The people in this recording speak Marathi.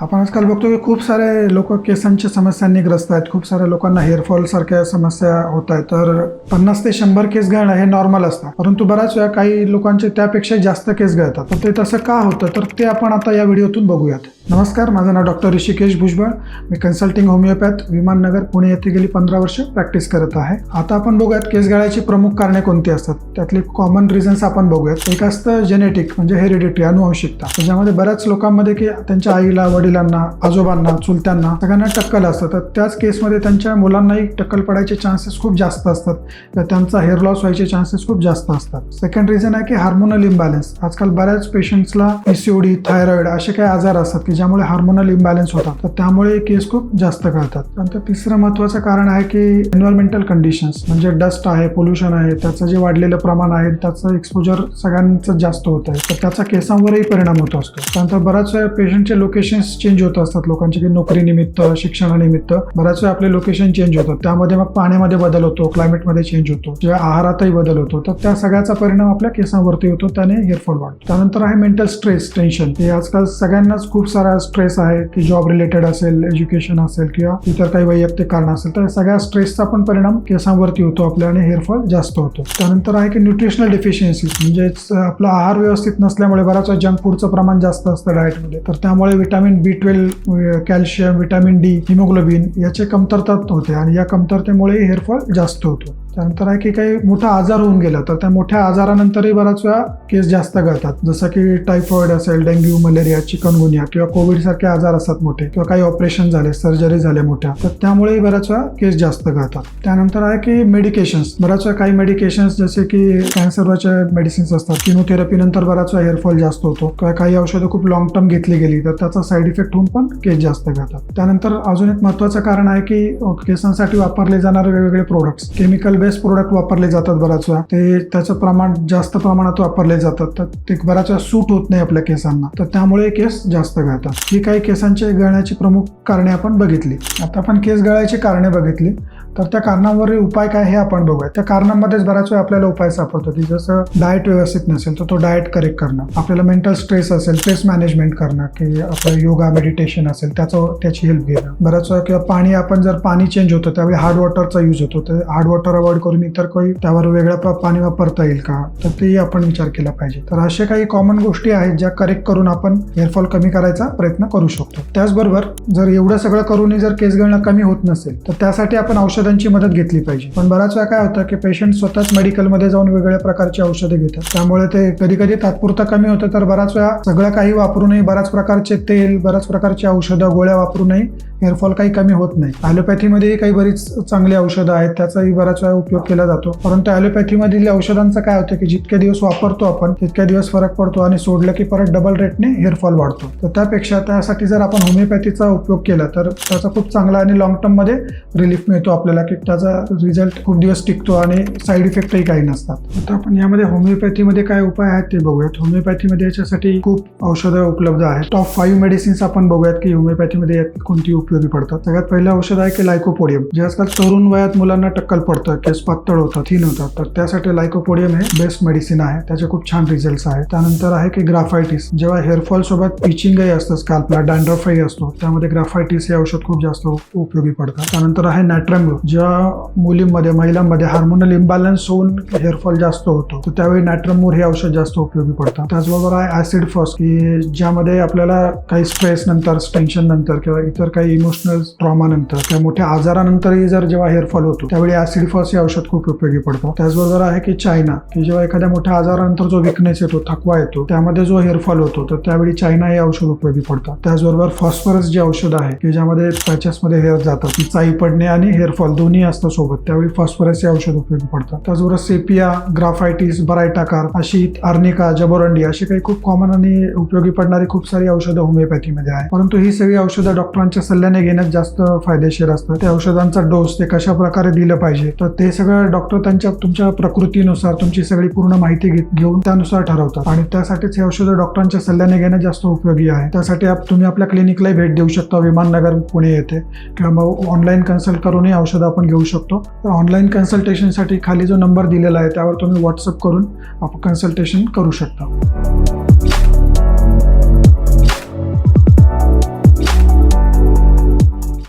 आपण आजकाल बघतो की खूप सारे लोक केसांच्या समस्यांनी ग्रस्त आहेत. खूप साऱ्या लोकांना हेअरफॉल सारख्या समस्या होत आहेत. तर पन्नास ते शंभर केस गळणं हे नॉर्मल असतं. परंतु बऱ्याच वेळा काही लोकांचे त्यापेक्षा जास्त केस गळतात तर ते तसं का होतं? तर ते आपण आता या व्हिडिओतून बघूयात. नमस्कार माझं नाव डॉक्टर ऋषिकेश भुजबळ. मी कन्सल्टिंग होमिओपॅथ विमाननगर पुणे येथे गेली पंधरा वर्ष प्रॅक्टिस करत आहे. आता आपण बघूयात केस प्रमुख कारणे कोणती असतात. त्यातली कॉमन रिझन्स आपण बघूयात. एक असतं जेनेटिक म्हणजे हेरिडिटरी अनुवंशिकता. ज्यामध्ये बऱ्याच लोकांमध्ये की त्यांच्या आईला वडिलांना आजोबांना चुलत्यांना सगळ्यांना टक्कल असतं. तर त्याच केसमध्ये त्यांच्या मुलांनाही टक्कल पडायचे चान्सेस खूप जास्त असतात. तर त्यांचा हेअर लॉस व्हायचे चान्सेस खूप जास्त असतात. सेकंड रिझन आहे की हार्मोनल इम्बॅलन्स आजकाल बऱ्याच पेशंट्सला पीसीओडी थायरॉइड असे काही आजार असतात की ज्यामुळे हार्मोनल इम्बॅलन्स होतात. तर त्यामुळे केस खूप जास्त कळतात नंतर तिसरं महत्त्वाचं कारण आहे की एन्व्हायरमेंटल कंडिशन्स म्हणजे डस्ट आहे पोल्युशन आहे त्याचं जे वाढलेलं प्रमाण आहे त्याचं एक्सपोजर सगळ्यांचं जास्त होत आहे. तर त्याचा केसांवरही परिणाम होत असतो. त्यानंतर बऱ्याच वेळा पेशंटचे लोकेशन्स चेंज होत असतात. लोकांचे की नोकरीनिमित्त शिक्षणानिमित्त बऱ्याच वेळा आपले लोकेशन चेंज होतात. त्यामध्ये मग पाण्यामध्ये बदल होतो क्लायमेटमध्ये चेंज होतो किंवा आहारातही बदल होतो. तर त्या सगळ्याचा परिणाम आपल्या केसांवरती होतो त्याने हेअरफॉल वाढतो. त्यानंतर आहे मेंटल स्ट्रेस टेन्शन हे आजकाल सगळ्यांनाच खूप सारा स्ट्रेस आहे की जॉब रिलेटेड असेल एज्युकेशन असेल किंवा इतर काही वैयक्तिक कारण असेल तर सगळ्या स्ट्रेसचा पण परिणाम केसांवरती होतो आपल्या आणि हेअरफॉल जास्त होतो. त्यानंतर आहे की न्यूट्रिशनल डिफिशियन्सी म्हणजेच आपला आहार व्यवस्थित नसल्यामुळे बराच जंक फूडचं प्रमाण जास्त असतं डाएटमध्ये तर त्यामुळे vitamin B twelve calcium vitamin D haemoglobin याचे कमतरता होते आणि या कमतरतेमुळे हेअरफॉल जास्त होतो. त्यानंतर आहे की काही मोठा आजार होऊन गेला. तर त्या मोठ्या आजारानंतरही बऱ्याच वेळा केस जास्त गळतात. जसं की टायफॉइड असेल डेंग्यू मलेरिया चिकनगुनिया किंवा कोविड सारखे आजार असतात मोठे किंवा काही ऑपरेशन झाले सर्जरी झाल्या मोठ्या. तर त्यामुळेही बऱ्याच वेळा केस जास्त गळतात. त्यानंतर आहे की मेडिकेशन्स बऱ्याच वेळा काही मेडिकेशन्स जसे की कॅन्सरवरच्या मेडिसिन्स असतात. किमोथेरपी नंतर बराच वेळा हेअरफॉल जास्त होतो. किंवा काही औषधं खूप लॉंग टर्म घेतली गेली तर त्याचा साईड इफेक्ट होऊन पण केस जास्त गळतात. त्यानंतर अजून एक महत्त्वाचं कारण आहे की केसांसाठी वापरले जाणारे वेगवेगळे प्रोडक्ट्स केमिकल बेस्ड प्रोडक्ट वापरले जातात बऱ्याच वेळा ते त्याचं प्रमाण जास्त प्रमाणात वापरले जातात. तर ते बऱ्याच वेळा सूट होत नाही आपल्या केसांना. तर त्यामुळे केस जास्त गळतात ही काही केसांचे गळण्याची प्रमुख कारणे आपण बघितली. आता आपण केस गळायची कारणे बघितली. तर त्या कारणांवर उपाय काय हे आपण बघूया. त्या कारणांमध्येच बऱ्याच वेळा आपल्याला उपाय सापडतो की जसं डाएट व्यवस्थित नसेल तर तो डाएट करेक्ट करणं. आपल्याला मेंटल स्ट्रेस असेल स्ट्रेस मॅनेजमेंट करणं की आपलं योगा मेडिटेशन असेल त्याचं त्याची हेल्प घेणं. बऱ्याच वेळा किंवा पाणी आपण जर पाणी चेंज होतं त्यावेळी हार्ड वॉटरचा यूज होतो. तर हार्ड वॉटर अवॉइड करून इतर काही त्यावर वेगळं पाणी वापरता येईल का? तर तेही आपण विचार केला पाहिजे. तर अशा काही कॉमन गोष्टी आहेत ज्या करेक्ट करून आपण हेअरफॉल कमी करायचा प्रयत्न करू शकतो. त्याचबरोबर जर एवढं सगळं करूनही जर केस गळणं कमी होत नसेल तर त्यासाठी आपण औषधांची मदत घेतली पाहिजे. पण बऱ्याच वेळा काय होतं की पेशंट स्वतःच मेडिकलमध्ये जाऊन वेगवेगळ्या प्रकारची औषधे घेतात. त्यामुळे ते कधी कधी तात्पुरता कमी होतं. तर बऱ्याच वेळा सगळं काही वापरूनही बऱ्याच प्रकारचे तेल बऱ्याच प्रकारची औषधं गोळ्या वापरूनही हेअरफॉल काही कमी होत नाही. ॲलोपॅथीमध्येही काही बरीच चांगली औषधं आहेत. त्याचाही बऱ्याच वेळा उपयोग केला जातो. परंतु ॲलोपॅथीमधील औषधांचं काय होतं की जितके दिवस वापरतो आपण तितक्या दिवस फरक पडतो आणि सोडलं की परत डबल रेटने हेअरफॉल वाढतो. तर त्यापेक्षा त्यासाठी जर आपण होमिओपॅथीचा उपयोग केला तर त्याचा खूप चांगला आणि लॉंग टर्ममध्ये रिलीफ मिळतो आपल्याला. की त्याचा रिझल्ट खूप दिवस टिकतो आणि साईड इफेक्टही काही नसतात. आता आपण यामध्ये होमिओपॅथीमध्ये काय उपाय आहेत ते बघूयात. होमिओपॅथीमध्ये याच्यासाठी खूप औषधं उपलब्ध आहेत. टॉप फाईव्ह मेडिसिन्स आपण बघूयात की होमिओपॅथीमध्ये यात कोणती उपयोगी पडतात. सगळ्यात पहिलं औषध आहे की लायकोपोडियम जे आजकाल तरुण वयात मुलांना टक्कल पडतं केस पातळ होतं थिन होतात. तर त्यासाठी लायकोपोडियम हे बेस्ट मेडिसिन आहे. त्याचे खूप छान रिझल्ट आहेत. त्यानंतर आहे की ग्राफायटिस जेव्हा हेअरफॉल सोबत पिचिंगही असतं स्काल्पला डॅन्ड्रफही असतो त्यामध्ये ग्राफायटिस हे औषध खूप जास्त उपयोगी पडतात. त्यानंतर आहे नॅट्रॅम्बो ज्या मुलींमध्ये महिलांमध्ये हार्मोनल इम्बॅलन्स होऊन हेअरफॉल जास्त होतो तर त्यावेळी नॅट्रमोर हे औषध जास्त उपयोगी पडतं त्याचबरोबर आहे ऍसिड फर्स्ट की ज्यामध्ये आपल्याला काही स्ट्रेस नंतर टेन्शन नंतर किंवा इतर काही इमोशनल ट्रॉमा नंतर किंवा मोठ्या आजारानंतरही जर जेव्हा हेअरफॉल होतो त्यावेळी ऍसिड फर्स्ट हे औषध खूप उपयोगी पडतं. त्याचबरोबर आहे की चायना की जेव्हा एखाद्या मोठ्या आजारानंतर जो विकनेस येतो थकवा येतो त्यामध्ये जो हेअरफॉल होतो तर त्यावेळी चायना हे औषध उपयोगी पडतं त्याचबरोबर फॉस्फरस जे औषध आहे की ज्यामध्ये पॅचेसमध्ये हेअर जातात की चाई पडणे आणि हेअरफॉल दोन्ही असतं सोबत त्यावेळी फॉस्फरस हे औषध उपयोगी पडतं त्याचबरोबर सेपिया ग्राफायटिस बरायटाकार अशी आर्निका जबोरंडी अशी काही खूप कॉमन आणि उपयोगी पडणारी खूप सारी औषधं होमिओपॅथीमध्ये आहे परंतु ही सगळी औषधं डॉक्टरांच्या सल्ल्याने घेण्यात जास्त फायदेशीर असतं. त्या औषधांचा डोस ते कशा प्रकारे दिलं पाहिजे तर ते सगळं डॉक्टर त्यांच्या तुमच्या प्रकृतीनुसार तुमची सगळी पूर्ण माहिती घे- घेऊन त्यानुसार ठरवतात. आणि त्यासाठीच हे औषधं डॉक्टरांच्या सल्ल्याने घेणं जास्त उपयोगी आहे. त्यासाठी तुम्ही आपल्या क्लिनिकलाही भेट देऊ शकता. विमाननगर पुणे येथे. किंवा मग ऑनलाईन कन्सल्ट करूनही औषधं आपण घेऊ शकतो. तर ऑनलाईन कन्सल्टेशनसाठी खाली जो नंबर दिलेला आहे त्यावर तुम्ही व्हॉट्सअप करून आपण कन्सल्टेशन करू शकता.